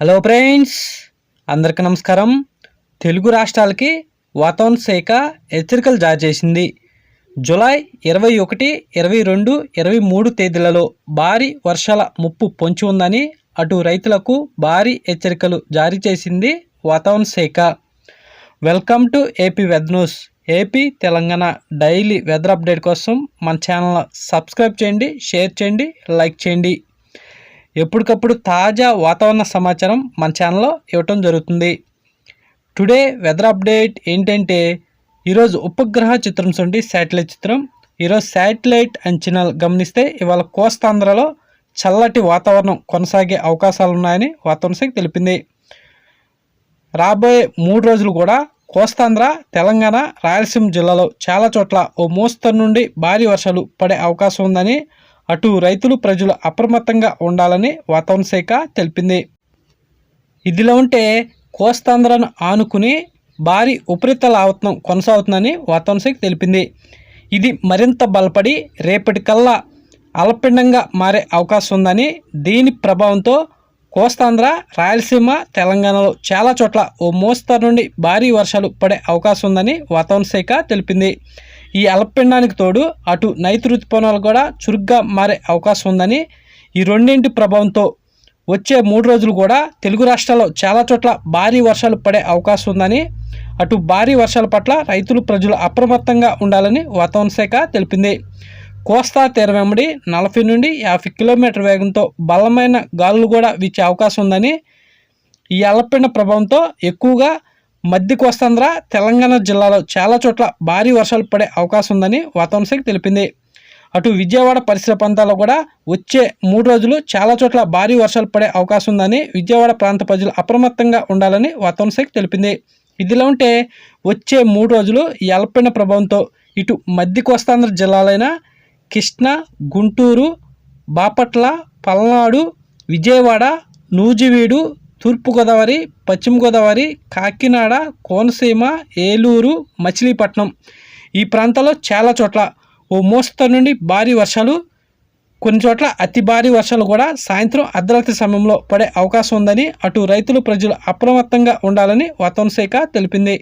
Hello friends అందరికీ నమస్కారం. తెలుగు రాష్ట్రాలకి వాతావరణ శాఖ హెచ్చరికలు జారీ చేసింది. జులై ఇరవై ఒకటి ఇరవై రెండు ఇరవై మూడు తేదీలలో భారీ వర్షాల ముప్పు పొంచి ఉందని అటు రైతులకు భారీ హెచ్చరికలు జారీ చేసింది వాతావరణ శాఖ welcome to AP weather news AP Telangana daily weather update కోసం మన ఛానల్ సబ్స్క్రైబ్ చేయండి షేర్ చేయండి లైక్ చేయండి. ఎప్పటికప్పుడు తాజా వాతావరణ సమాచారం మన ఛానల్లో ఇవ్వటం జరుగుతుంది. టుడే వెదర్ అప్డేట్ ఏంటంటే ఈరోజు ఉపగ్రహ చిత్రం చూడండి శాటిలైట్ చిత్రం. ఈరోజు శాటిలైట్ అంచనాలు గమనిస్తే ఇవాళ కోస్తాంధ్రలో చల్లటి వాతావరణం కొనసాగే అవకాశాలు ఉన్నాయని వాతావరణ శాఖ తెలిపింది. రాబోయే మూడు రోజులు కూడా కోస్తాంధ్ర తెలంగాణ రాయలసీమ జిల్లాలో చాలా చోట్ల ఓ మోస్తరు నుండి భారీ వర్షాలు పడే అవకాశం ఉందని అటు రైతులు ప్రజలు అప్రమత్తంగా ఉండాలని వాతావరణ శాఖ తెలిపింది. ఇదిలో ఉంటే కోస్తాంధ్రను ఆనుకుని భారీ ఉపరితల ఆవర్తనం కొనసాగుతుందని వాతావరణ శాఖ తెలిపింది. ఇది మరింత బలపడి రేపటికల్లా అల్పపిండంగా మారే అవకాశం ఉందని దీని ప్రభావంతో కోస్తాంధ్ర రాయలసీమ తెలంగాణలో చాలా చోట్ల ఓ మోస్తరు నుండి భారీ వర్షాలు పడే అవకాశం ఉందని వాతావరణ శాఖ తెలిపింది. ఈ అల్పపిండానికి తోడు అటు నైతి ఋతుపవనాలు కూడా చురుగ్గా మారే అవకాశం ఉందని ఈ రెండింటి ప్రభావంతో వచ్చే మూడు రోజులు కూడా తెలుగు రాష్ట్రాల్లో చాలా చోట్ల భారీ వర్షాలు పడే అవకాశం ఉందని అటు భారీ వర్షాల పట్ల రైతులు ప్రజలు అప్రమత్తంగా ఉండాలని వాతావరణ శాఖ తెలిపింది. కోస్తా తీర వెంబడి నలభై నుండి యాభై కిలోమీటర్ వేగంతో బలమైన గాలులు కూడా వీచే అవకాశం ఉందని ఈ అల్లపిండ ప్రభావంతో ఎక్కువగా మధ్య కోస్తాంధ్ర తెలంగాణ జిల్లాలో చాలా చోట్ల భారీ వర్షాలు పడే అవకాశం ఉందని వాతావరణ శాఖ తెలిపింది. అటు విజయవాడ పరిసర ప్రాంతాల్లో కూడా వచ్చే మూడు రోజులు చాలా చోట్ల భారీ వర్షాలు పడే అవకాశం ఉందని విజయవాడ ప్రాంత ప్రజలు అప్రమత్తంగా ఉండాలని వాతావరణ శాఖ తెలిపింది. ఇదిలా ఉంటే వచ్చే మూడు రోజులు ఈ అల్పీన ప్రభావంతో ఇటు మధ్య కోస్తాంధ్ర జిల్లాలైన కృష్ణా గుంటూరు బాపట్ల పల్నాడు విజయవాడ నూజివీడు తూర్పుగోదావరి పశ్చిమ గోదావరి కాకినాడ కోనసీమ ఏలూరు మచిలీపట్నం. ఈ ప్రాంతాల్లో చాలా చోట్ల ఓ మోస్తరు నుండి భారీ వర్షాలు కొన్ని చోట్ల అతి భారీ వర్షాలు కూడా సాయంత్రం అర్ధరాత్రి సమయంలో పడే అవకాశం ఉందని అటు రైతులు ప్రజలు అప్రమత్తంగా ఉండాలని వాతావరణ శాఖ తెలిపింది.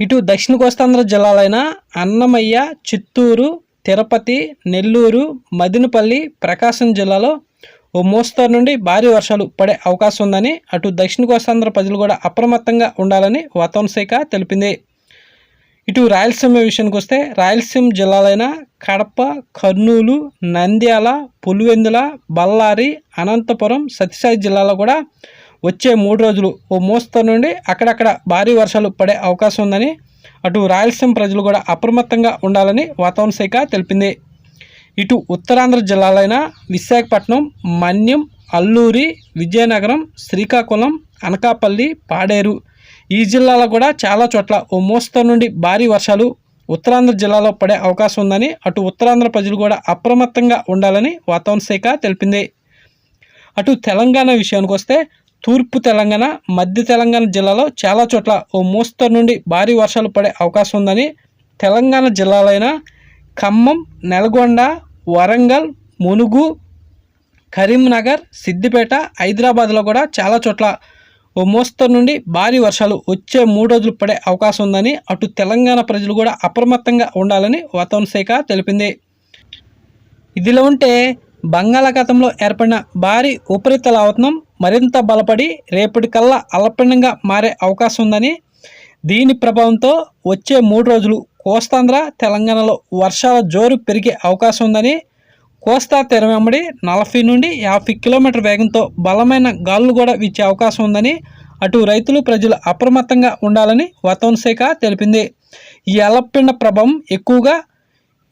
ఇటు దక్షిణ కోస్తాంధ్ర జిల్లాలైన అన్నమయ్య చిత్తూరు తిరుపతి నెల్లూరు మదినపల్లి ప్రకాశం జిల్లాలో ఓ మోస్తరు నుండి భారీ వర్షాలు పడే అవకాశం ఉందని అటు దక్షిణ కోస్తాంధ్ర ప్రజలు కూడా అప్రమత్తంగా ఉండాలని వాతావరణ శాఖ తెలిపింది. ఇటు రాయలసీమ విషయానికి వస్తే రాయలసీమ జిల్లాలైన కడప కర్నూలు నంద్యాల పులివెందుల బళ్ళారి అనంతపురం సత్యసాయి జిల్లాలో కూడా వచ్చే మూడు రోజులు ఓ మోస్తరు నుండి అక్కడక్కడ భారీ వర్షాలు పడే అవకాశం ఉందని అటు రాయలసీమ ప్రజలు కూడా అప్రమత్తంగా ఉండాలని వాతావరణ శాఖ తెలిపింది. ఇటు ఉత్తరాంధ్ర జిల్లాలైన విశాఖపట్నం మన్యం అల్లూరి విజయనగరం శ్రీకాకుళం అనకాపల్లి పాడేరు. ఈ జిల్లాలో కూడా చాలా చోట్ల ఓ మోస్తరు నుండి భారీ వర్షాలు ఉత్తరాంధ్ర జిల్లాలో పడే అవకాశం ఉందని అటు ఉత్తరాంధ్ర ప్రజలు కూడా అప్రమత్తంగా ఉండాలని వాతావరణ శాఖ తెలిపింది. అటు తెలంగాణ విషయానికి వస్తే తూర్పు తెలంగాణ మధ్య తెలంగాణ జిల్లాలో చాలా చోట్ల ఓ మోస్తరు నుండి భారీ వర్షాలు పడే అవకాశం ఉందని తెలంగాణ జిల్లాలైన ఖమ్మం నల్గొండ వరంగల్ మునుగు కరీంనగర్ సిద్దిపేట హైదరాబాద్లో కూడా చాలా చోట్ల ఓ మోస్తరు నుండి భారీ వర్షాలు వచ్చే మూడు రోజులు పడే అవకాశం ఉందని అటు తెలంగాణ ప్రజలు కూడా అప్రమత్తంగా ఉండాలని వాతావరణ శాఖ తెలిపింది. ఇదిలో ఉంటే బంగాళాఖాతంలో ఏర్పడిన భారీ ఉపరితల ఆవతనం మరింత బలపడి రేపటికల్లా అల్పండంగా మారే అవకాశం ఉందని దీని ప్రభావంతో వచ్చే మూడు రోజులు కోస్తాంధ్ర తెలంగాణలో వర్షాల జోరు పెరిగే అవకాశం ఉందని కోస్తా తీరం వెంబడి నలభై నుండి యాభై కిలోమీటర్ వేగంతో బలమైన గాలులు కూడా వీచే అవకాశం ఉందని అటు రైతులు ప్రజలు అప్రమత్తంగా ఉండాలని వాతావరణ శాఖ తెలిపింది. ఈ అలపిండ ప్రభావం ఎక్కువగా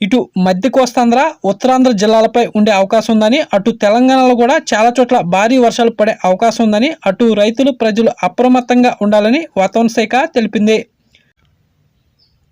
ఇటు మధ్య కోస్తాంధ్ర ఉత్తరాంధ్ర జిల్లాలపై ఉండే అవకాశం ఉందని అటు తెలంగాణలో కూడా చాలా చోట్ల భారీ వర్షాలు పడే అవకాశం ఉందని అటు రైతులు ప్రజలు అప్రమత్తంగా ఉండాలని వాతావరణ శాఖ తెలిపింది.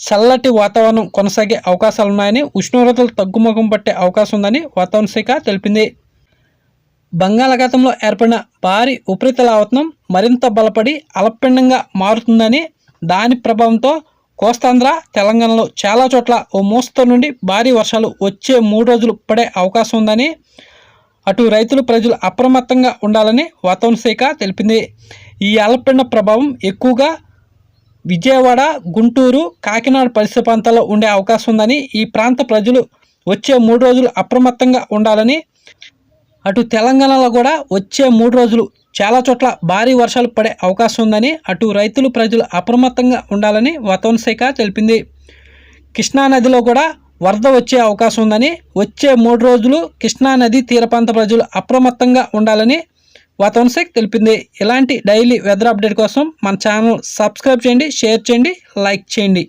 చల్లటి వాతావరణం కొనసాగే అవకాశాలు ఉన్నాయని ఉష్ణోగ్రతలు తగ్గుముఖం పట్టే అవకాశం ఉందని వాతావరణ శాఖ తెలిపింది. బంగాళాఖాతంలో ఏర్పడిన భారీ ఉపరితల ఆవర్తనం మరింత బలపడి అలపిండంగా మారుతుందని దాని ప్రభావంతో కోస్తాంధ్ర తెలంగాణలో చాలా చోట్ల ఓ మోస్తరు నుండి భారీ వర్షాలు వచ్చే మూడు రోజులు పడే అవకాశం ఉందని అటు రైతులు ప్రజలు అప్రమత్తంగా ఉండాలని వాతావరణ శాఖ తెలిపింది. ఈ అలపిండ ప్రభావం ఎక్కువగా విజయవాడ గుంటూరు కాకినాడ పరిసర ప్రాంతాల్లో ఉండే అవకాశం ఉందని ఈ ప్రాంత ప్రజలు వచ్చే మూడు రోజులు అప్రమత్తంగా ఉండాలని అటు తెలంగాణలో కూడా వచ్చే మూడు రోజులు చాలా చోట్ల భారీ వర్షాలు పడే అవకాశం ఉందని అటు రైతులు ప్రజలు అప్రమత్తంగా ఉండాలని వాతావరణ శాఖ తెలిపింది. కృష్ణా నదిలో కూడా వరద వచ్చే అవకాశం ఉందని వచ్చే మూడు రోజులు కృష్ణా నది తీర ప్రాంత ప్రజలు అప్రమత్తంగా ఉండాలని వాతావరణ శాఖ తెలిపింది. ఇలాంటి డైలీ వెదర్ అప్డేట్ కోసం మన ఛానల్ సబ్స్క్రైబ్ చేయండి షేర్ చేయండి లైక్ చేయండి.